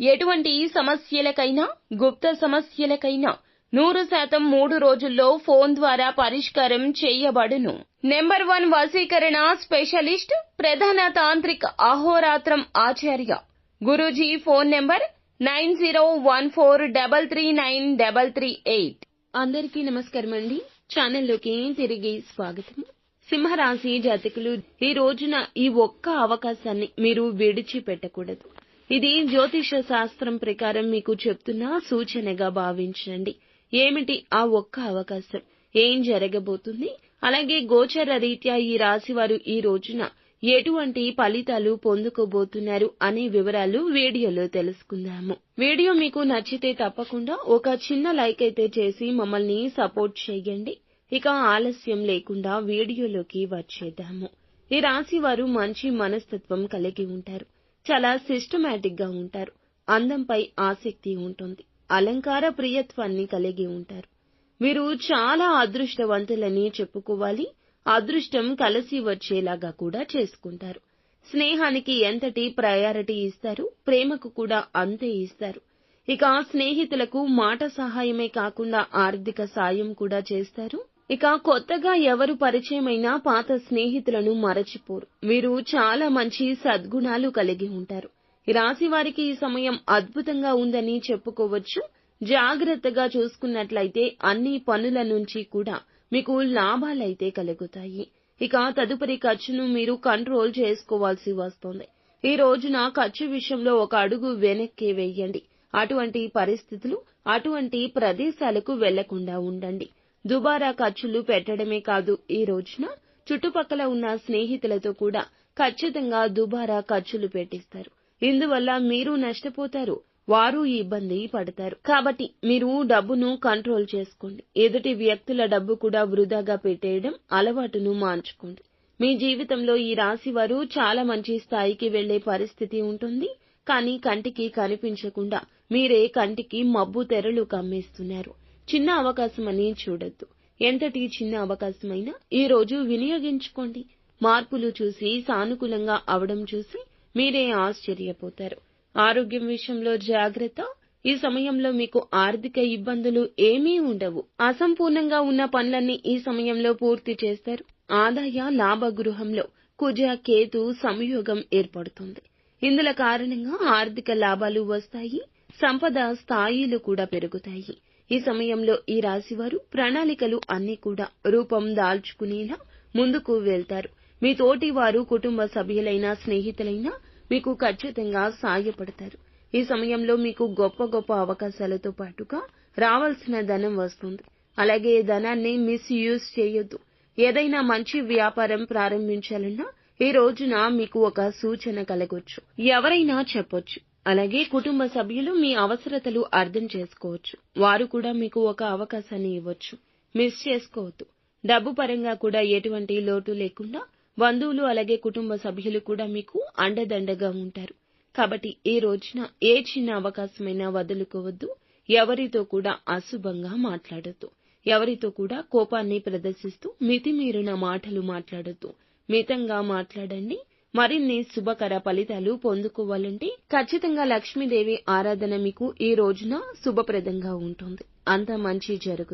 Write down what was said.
ఎటువంటి సమస్యలకైనా గుప్త సమస్యలకైనా నూరు శాతం మూడు రోజుల్లో ఫోన్ ద్వారా పరిష్కారం చేయబడును. నెంబర్ వన్ వశీకరణ స్పెషలిస్ట్ ప్రధాన తాంత్రిక అహోరాత్రం ఆచార్య. Guruji phone number nine zero one four double three nine double three eight. అందరికీ నమస్కారం అండి ఛానల్లోకి తిరిగి స్వాగతం. సింహరాశి జాతకులు ఈ రోజున ఈ ఒక్క అవకాశాన్ని మీరు విడిచిపెట్టకూడదు. ఇది జ్యోతిష శాస్త్రం ప్రకారం మీకు చెప్తున్న సూచనగా భావించండి. ఏమిటి? ఆ ఒక్క అవకాశం. ఏం జరగబోతుంది? అలాగే గోచర రీత్యా ఈ రాశి వారు ఈ రోజున ఎటువంటి ఫలితాలు పొందుకోబోతున్నారు అనే వివరాలు వీడియోలో తెలుసుకుందాము. వీడియో మీకు నచ్చితే తప్పకుండా ఒక చిన్న లైక్ అయితే చేసి మమ్మల్ని సపోర్ట్ చేయండి. ఇక ఆలస్యం లేకుండా వీడియోలోకి వచ్చేద్దాము. ఈ రాశి వారు మంచి మనస్తత్వం కలిగి ఉంటారు. చాలా సిస్టమాటిక్గా ఉంటారు. అందంపై ఆసక్తి ఉంటుంది. అలంకార ప్రియత్వాన్ని కలిగి ఉంటారు. మీరు చాలా అదృష్టవంతులని చెప్పుకోవాలి. అదృష్టం కలిసి వచ్చేలాగా కూడా చేసుకుంటారు. స్నేహానికి ఎంతటి ప్రయారిటీ ఇస్తారు? ప్రేమకు కూడా అంతే ఇస్తారు. ఇక స్నేహితులకు మాట సహాయమే కాకుండా ఆర్థిక సాయం కూడా చేస్తారు. ఇక కొత్తగా ఎవరు పరిచయమైనా పాత స్నేహితులను మరచిపోరు. వీరు చాలా మంచి సద్గుణాలు కలిగి ఉంటారు. రాశివారికి రాశి వారికి ఈ సమయం అద్భుతంగా ఉందని చెప్పుకోవచ్చు. జాగ్రత్తగా చూసుకున్నట్లయితే అన్ని పనుల నుంచి కూడా మీకు లాభాలైతే కలుగుతాయి. ఇక తదుపరి ఖర్చును మీరు కంట్రోల్ చేసుకోవాల్సి వస్తుంది. ఈ రోజున ఖర్చు విషయంలో ఒక అడుగు వెనక్కి వేయండి. అటువంటి పరిస్థితులు అటువంటి ప్రదేశాలకు వెళ్ళకుండా ఉండండి. దుబారా ఖర్చులు పెట్టడమే కాదు ఈ రోజున చుట్టుపక్కల ఉన్న స్నేహితులతో కూడా ఖచ్చితంగా దుబారా ఖర్చులు పెట్టిస్తారు. ఇందువల్ల మీరు నష్టపోతారు వారు ఇబ్బంది పడతారు. కాబట్టి మీరు డబ్బును కంట్రోల్ చేసుకోండి. ఎదుటి వ్యక్తుల డబ్బు కూడా వృధాగా పెట్టేయడం అలవాటును మార్చుకోండి. మీ జీవితంలో ఈ రాశి వారు చాలా మంచి స్థాయికి వెళ్ళే పరిస్థితి ఉంటుంది కానీ కంటికి కనిపించకుండా మీరే కంటికి మబ్బు తెరలు కమ్మేస్తున్నారు. చిన్న అవకాశమని చూడొద్దు. ఎంతటి చిన్న అవకాశమైనా ఈ రోజు వినియోగించుకోండి. మార్పులు చూసి సానుకూలంగా అవడం చూసి మీరే ఆశ్చర్యపోతారు. ఆరోగ్యం విషయంలో జాగ్రత్త. ఈ సమయంలో మీకు ఆర్థిక ఇబ్బందులు ఏమీ ఉండవు. అసంపూర్ణంగా ఉన్న పనులన్నీ ఈ సమయంలో పూర్తి చేస్తారు. ఆదాయ లాభ గృహంలో కుజ కేతు సంయోగం ఏర్పడుతుంది. ఇందుల కారణంగా ఆర్థిక లాభాలు వస్తాయి. సంపద స్థాయిలు కూడా పెరుగుతాయి. ఈ సమయంలో ఈ రాశివారు ప్రణాళికలు అన్ని కూడా రూపం దాల్చుకునేలా ముందుకు వెళ్తారు. మీ తోటి వారు కుటుంబ సభ్యులైన స్నేహితులైనా మీకు ఖచ్చితంగా సాయపడతారు. ఈ సమయంలో మీకు గొప్ప గొప్ప అవకాశాలతో పాటుగా రావాల్సిన ధనం వస్తుంది. అలాగే ధనాన్ని మిస్యూజ్ చేయొద్దు. ఏదైనా మంచి వ్యాపారం ప్రారంభించాలన్నా ఈ రోజున మీకు ఒక సూచన కలగొచ్చు. ఎవరైనా చెప్పొచ్చు అలాగే కుటుంబ సభ్యులు మీ అవసరతలు అర్థం చేసుకోవచ్చు. వారు కూడా మీకు ఒక అవకాశాన్ని ఇవ్వచ్చు. మిస్ చేసుకోవద్దు. డబ్బు పరంగా కూడా ఎటువంటి లోటు లేకుండా బంధువులు అలాగే కుటుంబ సభ్యులు కూడా మీకు అండదండగా ఉంటారు. కాబట్టి ఈ రోజున ఏ చిన్న అవకాశమైనా వదులుకోవద్దు. ఎవరితో కూడా అశుభంగా మాట్లాడొద్దు. ఎవరితో కూడా కోపాన్ని ప్రదర్శిస్తూ మితిమీరిన మాటలు మాట్లాడొద్దు. మితంగా మాట్లాడండి. మరిన్ని శుభకర ఫలితాలు పొందుకోవాలంటే ఖచ్చితంగా లక్ష్మీదేవి ఆరాధన మీకు ఈ రోజున శుభప్రదంగా ఉంటుంది. అంత మంచి జరుగుతుంది.